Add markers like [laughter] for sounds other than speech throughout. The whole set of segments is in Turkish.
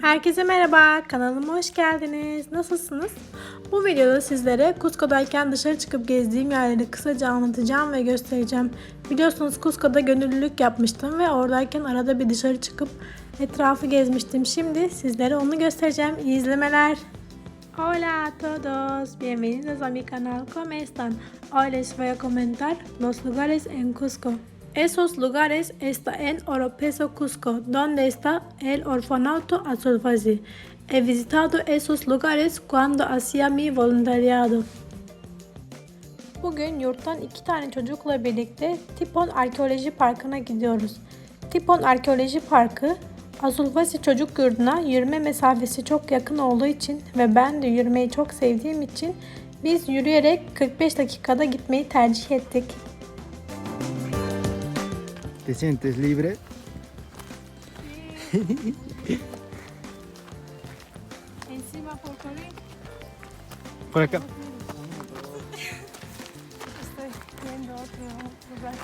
Herkese merhaba, kanalıma hoş geldiniz. Nasılsınız? Bu videoda sizlere Cusco'dayken dışarı çıkıp gezdiğim yerleri kısaca anlatacağım ve göstereceğim. Biliyorsunuz Cusco'da gönüllülük yapmıştım ve oradayken arada bir dışarı çıkıp etrafı gezmiştim. Şimdi sizlere onu göstereceğim. İyi izlemeler. Hola a todos, bienvenidos a mi canal. ¿Cómo están? Hoy les voy a comentar los lugares en Cusco. Esos lugares están en Oropeso, Cusco, donde está el orfanato Azulfazi. He visitado esos lugares cuando hacía mi voluntariado. Bugün yurttan iki tane çocukla birlikte Tipon Arkeoloji Parkı'na gidiyoruz. Tipon Arkeoloji Parkı, Azulfasi Çocuk Yurdu'na yürüme mesafesi çok yakın olduğu için ve ben de yürümeyi çok sevdiğim için biz yürüyerek 45 dakikada gitmeyi tercih ettik. ¿Te sientes libre? Encima por Por acá. estoy viendo otro lugar.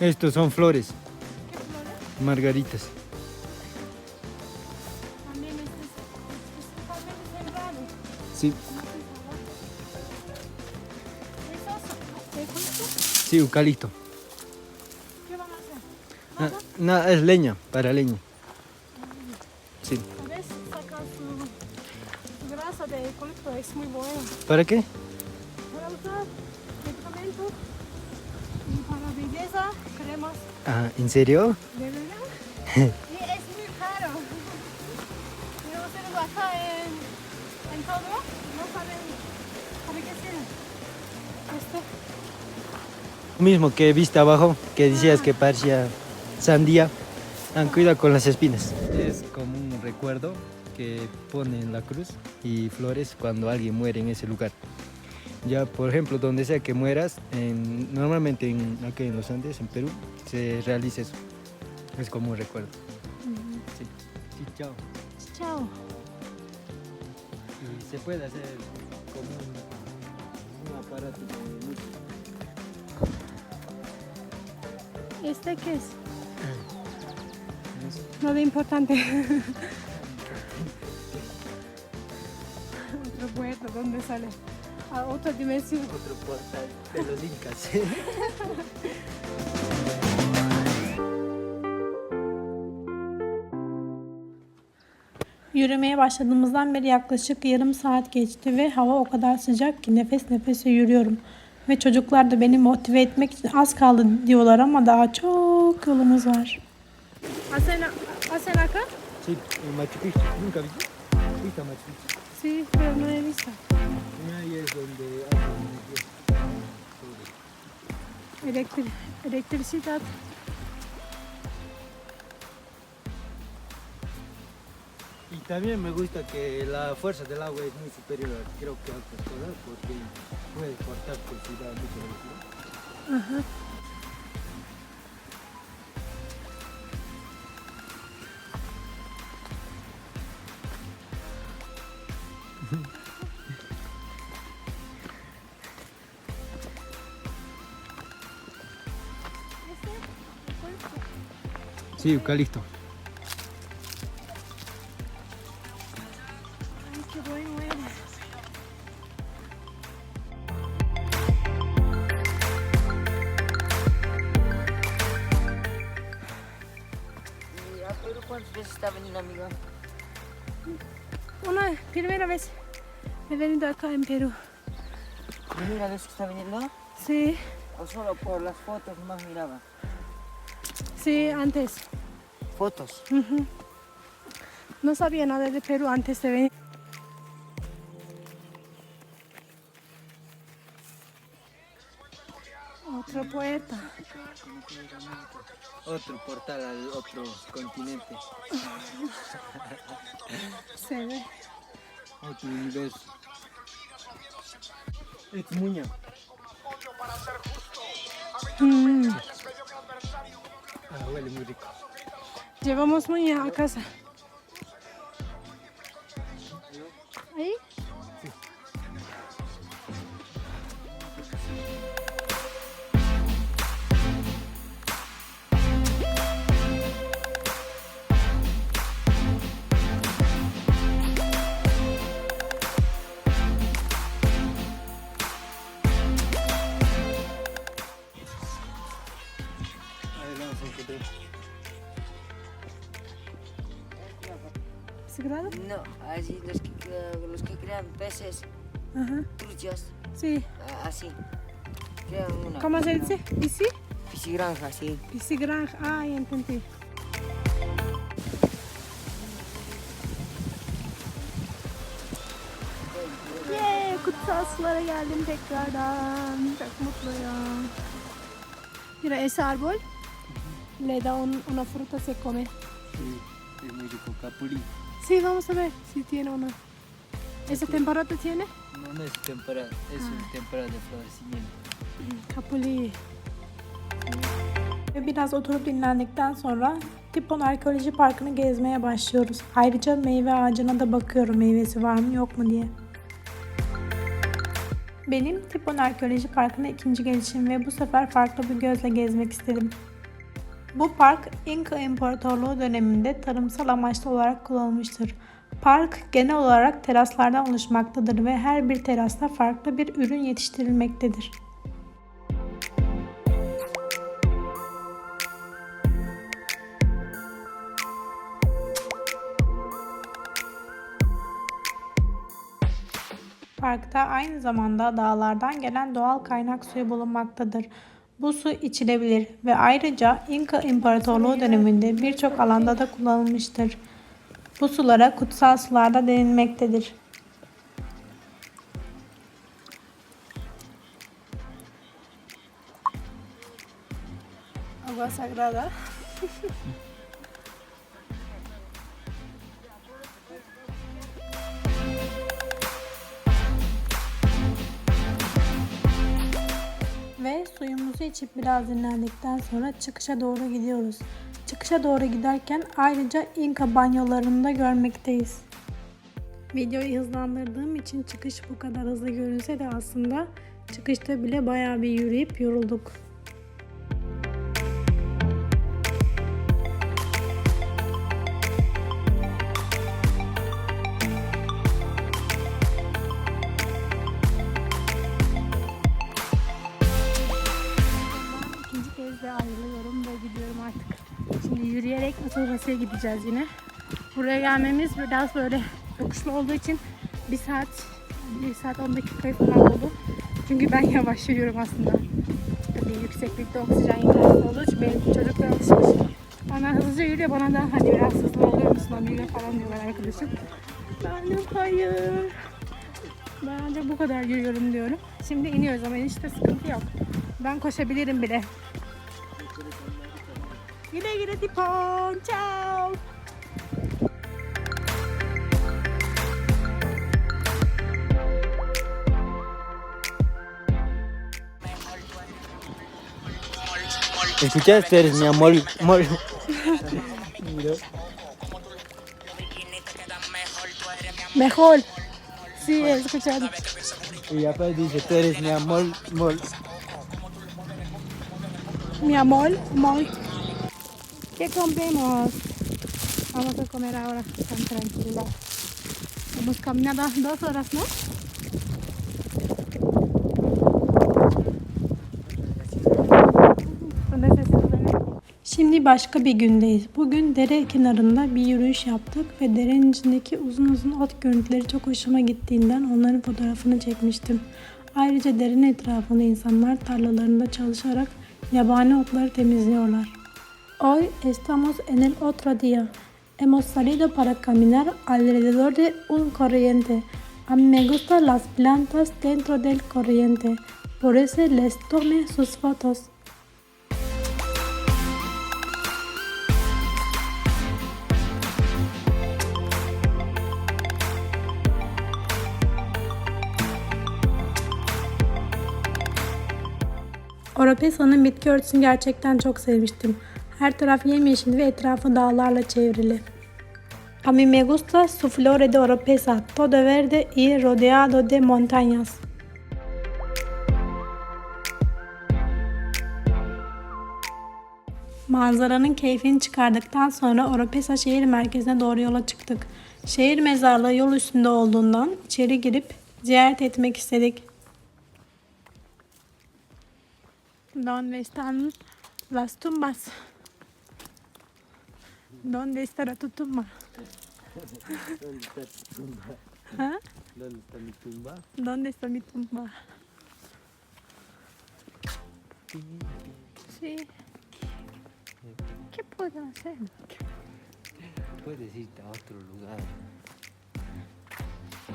Estos son flores, ¿Qué flores? margaritas. Sí, sí, eucalipto. ¿Qué van a hacer? Nada, es leña, para leña. Sí. A veces sacan su grasa de eucalipto, es muy bueno. ¿Para qué? Para usar medicamentos y para belleza, cremas, Ah, ¿En serio? Todo no saben para qué sirve. Lo mismo que viste abajo, que decías que parecía sandía. Ah, cuida con las espinas. Es como un recuerdo que ponen la cruz y flores cuando alguien muere en ese lugar. Ya, por ejemplo, donde sea que mueras, en- normalmente en, aquí en los Andes, en Perú, se realiza eso. Es como un recuerdo. Sí. Sí, chao. chao. Y se puede hacer como un, un aparato de música. ¿Este qué es? No sé. Nada importante. [laughs] Otro puerto, ¿dónde sale? A otra dimensión. Otro portal de los incas. [laughs] Yürümeye başladığımızdan beri yaklaşık yarım saat geçti ve hava o kadar sıcak ki nefes nefese yürüyorum. Ve çocuklar da beni motive etmek için az kaldı diyorlar ama daha çok yolumuz var. Hacen, hacen acá? sí, en Machu Picchu. ¿Nunca viste? ¿Viste a Machu Picchu? Sí, pero no he visto. Ahí es donde hacen el- Elektrik, elektricidad. También me gusta que la fuerza del agua es muy superior, creo que a otras cosas, porque puede cortar por si da mucha velocidad. Aha. [laughs] Sí, eucalipto. Una primera vez he venido acá en Perú. ¿Primera vez que está viniendo? Sí, ¿O solo por las fotos más miraba? sí, antes. Fotos. No sabía nada de Perú antes de venir. Otro poeta. Otro portal al otro continente, [laughs] Se ve. otro universo. Es muña. Mm. Ah, huele muy rico. Llevamos muña a casa. food. ¿Sagrado? No, así los que, eh, los que crean peces, Ajá. truchas, Sí. así. Crean una. ¿Cómo se dice? ¿Pisi? Pisigranja, sí. Pisigranja, ah, ya entendí. Yay, kutsal geldim tekrardan. Çok mutluyum. Bir eser bol. Le da un- una fruta se come. Sí, es muy rico, capuri. Sí, vamos a ver si tiene una. ¿Esa temporada tiene? No, no es temporada, es un temporada de florecimiento. Kapuli. Biraz oturup dinlendikten sonra Tipon Arkeoloji Parkı'nı gezmeye başlıyoruz. Ayrıca meyve ağacına da bakıyorum meyvesi var mı yok mu diye. Benim Tipon Arkeoloji Parkı'na ikinci gelişim ve bu sefer farklı bir gözle gezmek istedim. Bu park İnka İmparatorluğu döneminde tarımsal amaçlı olarak kullanılmıştır. Park genel olarak teraslardan oluşmaktadır ve her bir terasta farklı bir ürün yetiştirilmektedir. Parkta aynı zamanda dağlardan gelen doğal kaynak suyu bulunmaktadır. Bu su içilebilir ve ayrıca İnka İmparatorluğu döneminde birçok alanda da kullanılmıştır. Bu sulara kutsal sular da denilmektedir. Agua sagrada. [laughs] suyumuzu içip biraz dinlendikten sonra çıkışa doğru gidiyoruz. Çıkışa doğru giderken ayrıca İnka banyolarını da görmekteyiz. Videoyu hızlandırdığım için çıkış bu kadar hızlı görünse de aslında çıkışta bile bayağı bir yürüyüp yorulduk. Atılgası'ya gideceğiz yine. Buraya gelmemiz biraz böyle yokuşlu olduğu için bir saat, bir saat 10 dakika falan oldu. Çünkü ben yavaş yürüyorum aslında. Tabii yükseklikte oksijen yetersiz olduğu için benim çocuklar alışmış. Bana hızlıca yürüyor, bana da hani biraz hızlı oluyor musun amiga falan diyorlar arkadaşım. Ben de hayır. Ben ancak bu kadar yürüyorum diyorum. Şimdi iniyoruz ama işte sıkıntı yok. Ben koşabilirim bile. Güle güle Tipon. Ciao. ¿Escuchaste? Eres mi amor. amor. Mejor. Sí, he escuchado. Y aparte dice, tú eres mi amor. amor. Mi amor, amor. ¿Qué comemos? Vamos a comer ahora, tan tranquila. Hemos caminado dos horas, ¿no? Şimdi başka bir gündeyiz. Bugün dere kenarında bir yürüyüş yaptık ve derenin içindeki uzun uzun ot görüntüleri çok hoşuma gittiğinden onların fotoğrafını çekmiştim. Ayrıca derenin etrafında insanlar tarlalarında çalışarak yabani otları temizliyorlar. Hoy estamos en el otro día. Hemos salido para caminar alrededor de un corriente. A mí me gustan las plantas dentro del corriente. Por eso les tomé sus fotos. Oropesa'nın bitki örtüsünü gerçekten çok sevmiştim. Her taraf yemyeşil ve etrafı dağlarla çevrili. A mí me gusta su flore de oropesa, todo verde y rodeado de montañas. Manzaranın keyfini çıkardıktan sonra Oropesa şehir merkezine doğru yola çıktık. Şehir mezarlığı yol üstünde olduğundan içeri girip ziyaret etmek istedik. ¿Dónde están las tumbas? ¿Dónde estará tu tumba? ¿Dónde está tu tumba? ¿Ah? ¿Dónde está mi tumba? ¿Dónde está mi tumba? Sí. ¿Qué puedo hacer? Puedes irte a otro lugar.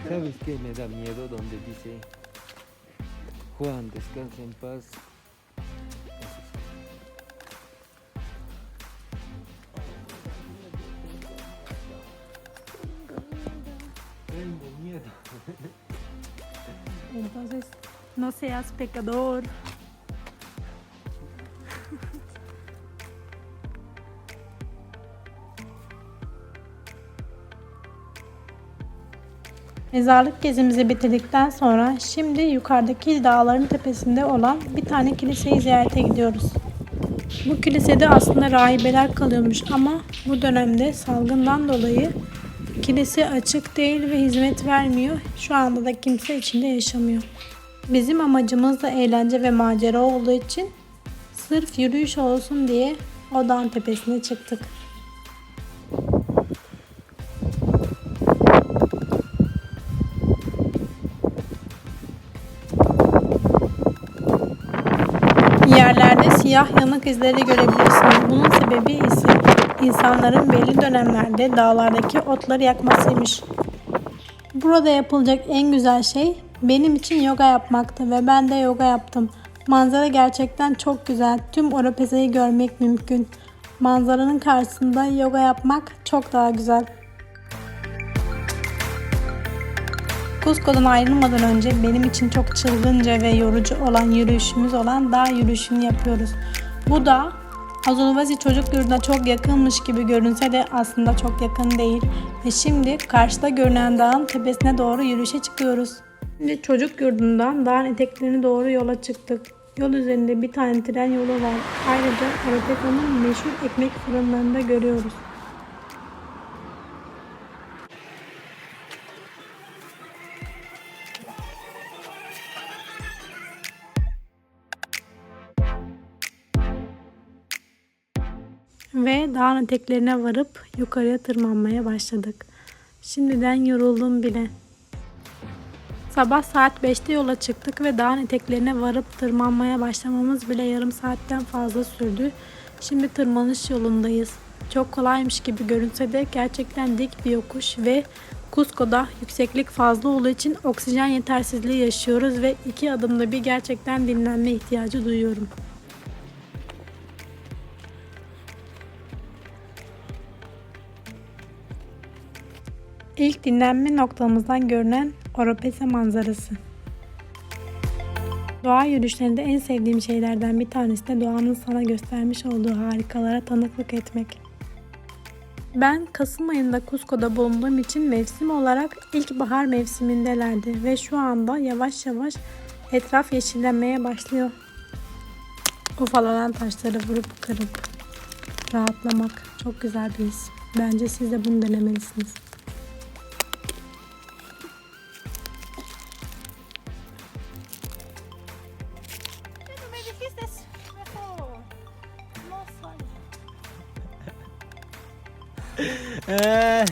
¿Sabes qué me da miedo? Donde dice Juan, descansa en paz. Seas pecador. Mezarlık gezimizi bitirdikten sonra şimdi yukarıdaki dağların tepesinde olan bir tane kiliseyi ziyarete gidiyoruz. Bu kilisede aslında rahibeler kalıyormuş ama bu dönemde salgından dolayı kilise açık değil ve hizmet vermiyor. Şu anda da kimse içinde yaşamıyor. Bizim amacımız da eğlence ve macera olduğu için sırf yürüyüş olsun diye o dağın tepesine çıktık. Yerlerde siyah yanık izleri görebilirsiniz. Bunun sebebi ise insanların belli dönemlerde dağlardaki otları yakmasıymış. Burada yapılacak en güzel şey benim için yoga yapmaktı ve ben de yoga yaptım. Manzara gerçekten çok güzel. Tüm Oropeza'yı görmek mümkün. Manzaranın karşısında yoga yapmak çok daha güzel. Cusco'dan ayrılmadan önce benim için çok çılgınca ve yorucu olan yürüyüşümüz olan dağ yürüyüşünü yapıyoruz. Bu da Azulvazi çocuk yurduna çok yakınmış gibi görünse de aslında çok yakın değil. Ve şimdi karşıda görünen dağın tepesine doğru yürüyüşe çıkıyoruz. Şimdi çocuk yurdundan dağın eteklerine doğru yola çıktık. Yol üzerinde bir tane tren yolu var. Ayrıca Arapeka'nın meşhur ekmek fırınlarını da görüyoruz. Ve dağın eteklerine varıp yukarıya tırmanmaya başladık. Şimdiden yoruldum bile. Sabah saat 5'te yola çıktık ve dağın eteklerine varıp tırmanmaya başlamamız bile yarım saatten fazla sürdü. Şimdi tırmanış yolundayız. Çok kolaymış gibi görünse de gerçekten dik bir yokuş ve Cusco'da yükseklik fazla olduğu için oksijen yetersizliği yaşıyoruz ve iki adımda bir gerçekten dinlenme ihtiyacı duyuyorum. İlk dinlenme noktamızdan görünen Oropesa manzarası. Doğa yürüyüşlerinde en sevdiğim şeylerden bir tanesi de doğanın sana göstermiş olduğu harikalara tanıklık etmek. Ben Kasım ayında Cusco'da bulunduğum için mevsim olarak ilkbahar mevsimindelerdi ve şu anda yavaş yavaş etraf yeşillenmeye başlıyor. Ufalanan taşları vurup kırıp rahatlamak çok güzel bir his. Bence siz de bunu denemelisiniz. ¡Ah!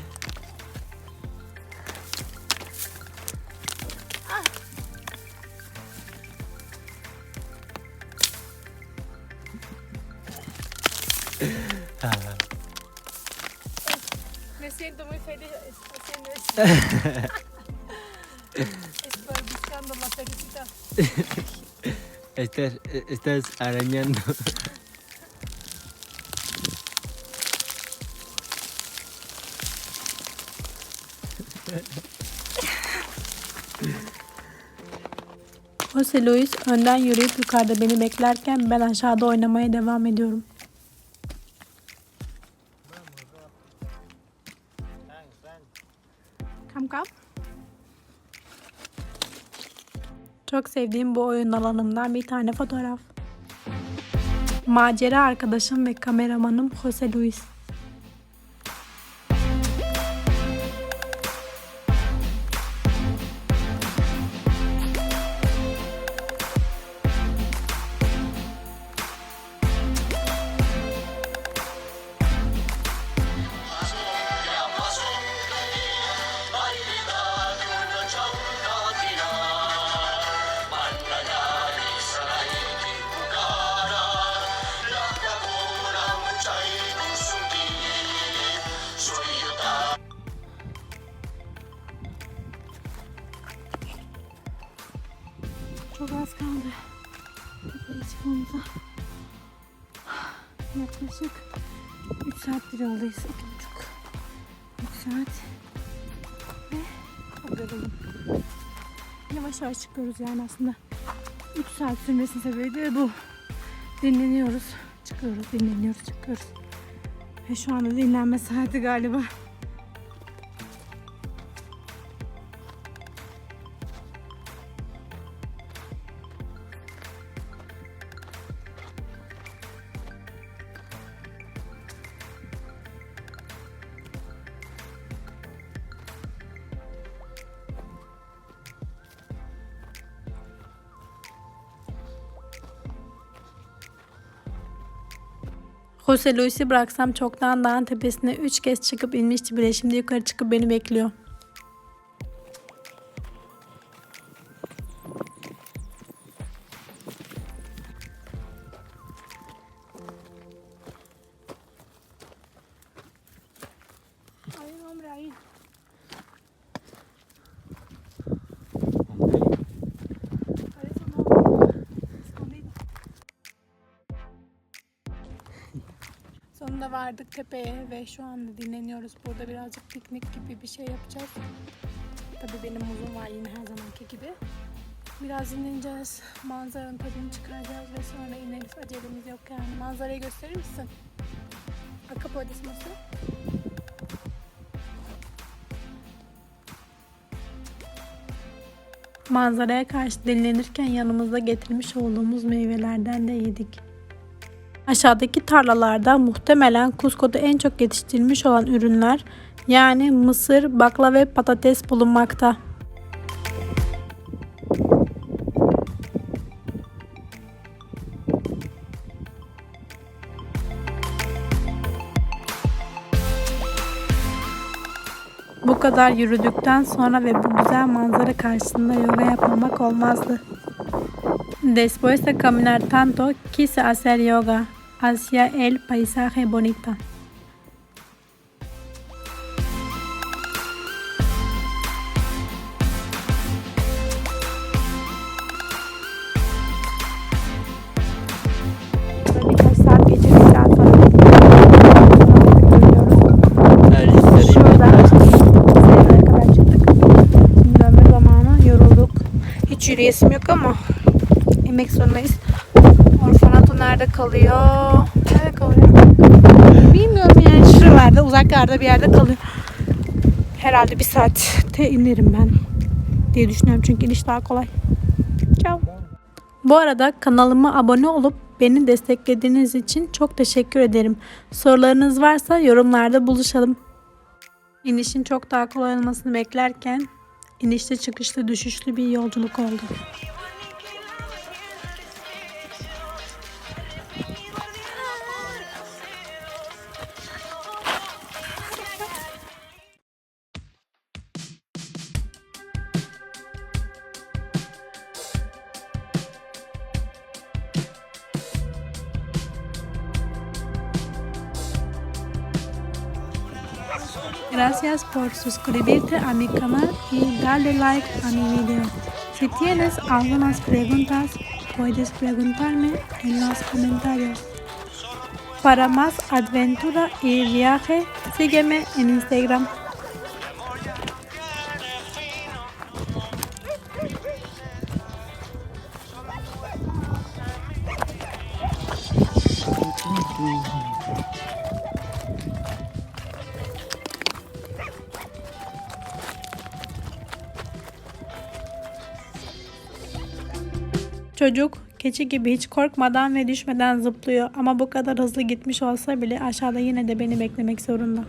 Me siento muy feliz haciendo esto. [laughs] Desperdiciando materialitas. Estás, estás arañando. Jose Luis önden yürüyüp yukarıda beni beklerken ben aşağıda oynamaya devam ediyorum. Kam kam. Çok sevdiğim bu oyun alanımdan bir tane fotoğraf. Macera arkadaşım ve kameramanım Jose Luis. Yavaş yavaş çıkıyoruz yani aslında. 3 saat sürmesinin sebebi de bu. Dinleniyoruz. Çıkıyoruz, dinleniyoruz, çıkıyoruz. Ve şu anda dinlenme saati galiba. Jose Luis'i bıraksam çoktan dağın tepesine 3 kez çıkıp inmişti bile. Şimdi yukarı çıkıp beni bekliyor. Vardık tepeye ve şu anda dinleniyoruz. Burada birazcık piknik gibi bir şey yapacağız. Tabii benim muzum var yine her zamanki gibi. Biraz dinleneceğiz. Manzaranın tadını çıkaracağız ve sonra ineriz. Acelemiz yok yani. Manzarayı gösterir misin? Puedes mostrar. Manzaraya karşı dinlenirken yanımızda getirmiş olduğumuz meyvelerden de yedik. Aşağıdaki tarlalarda muhtemelen Cusco'da en çok yetiştirilmiş olan ürünler yani mısır, bakla ve patates bulunmakta. Bu kadar yürüdükten sonra ve bu güzel manzara karşısında yoga yapmamak olmazdı. Después de caminar tanto, quise hacer yoga hacia el paisaje. Hiç yürüyesim yok ama emek zorundayız. Nerede kalıyor? Nerede kalıyor? Bilmiyorum yani şuralarda uzaklarda bir yerde kalıyor. Herhalde bir saatte inerim ben diye düşünüyorum çünkü iniş daha kolay. Ciao. Bu arada kanalıma abone olup beni desteklediğiniz için çok teşekkür ederim. Sorularınız varsa yorumlarda buluşalım. İnişin çok daha kolay olmasını beklerken inişte çıkışlı düşüşlü bir yolculuk oldu. Gracias por suscribirte a mi canal y darle like a mi video. Si tienes algunas preguntas, puedes preguntarme en los comentarios. Para más aventura y viaje, sígueme en Instagram. Çocuk keçi gibi hiç korkmadan ve düşmeden zıplıyor ama bu kadar hızlı gitmiş olsa bile aşağıda yine de beni beklemek zorunda.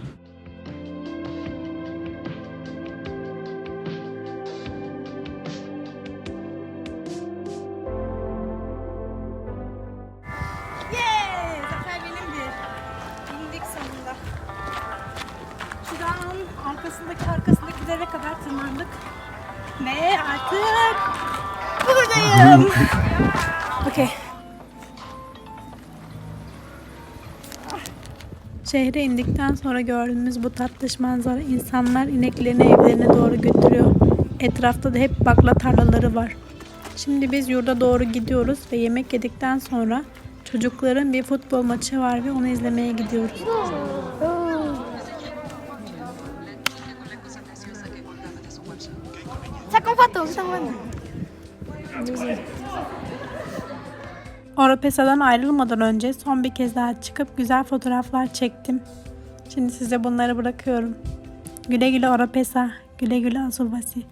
Şehre indikten sonra gördüğümüz bu tatlış manzara insanlar ineklerini evlerine doğru götürüyor. Etrafta da hep bakla tarlaları var. Şimdi biz yurda doğru gidiyoruz ve yemek yedikten sonra çocukların bir futbol maçı var ve onu izlemeye gidiyoruz. Saca un foto, está bueno. Oropesa'dan ayrılmadan önce son bir kez daha çıkıp güzel fotoğraflar çektim. Şimdi size bunları bırakıyorum. Güle güle Oropesa, güle güle Azubasi.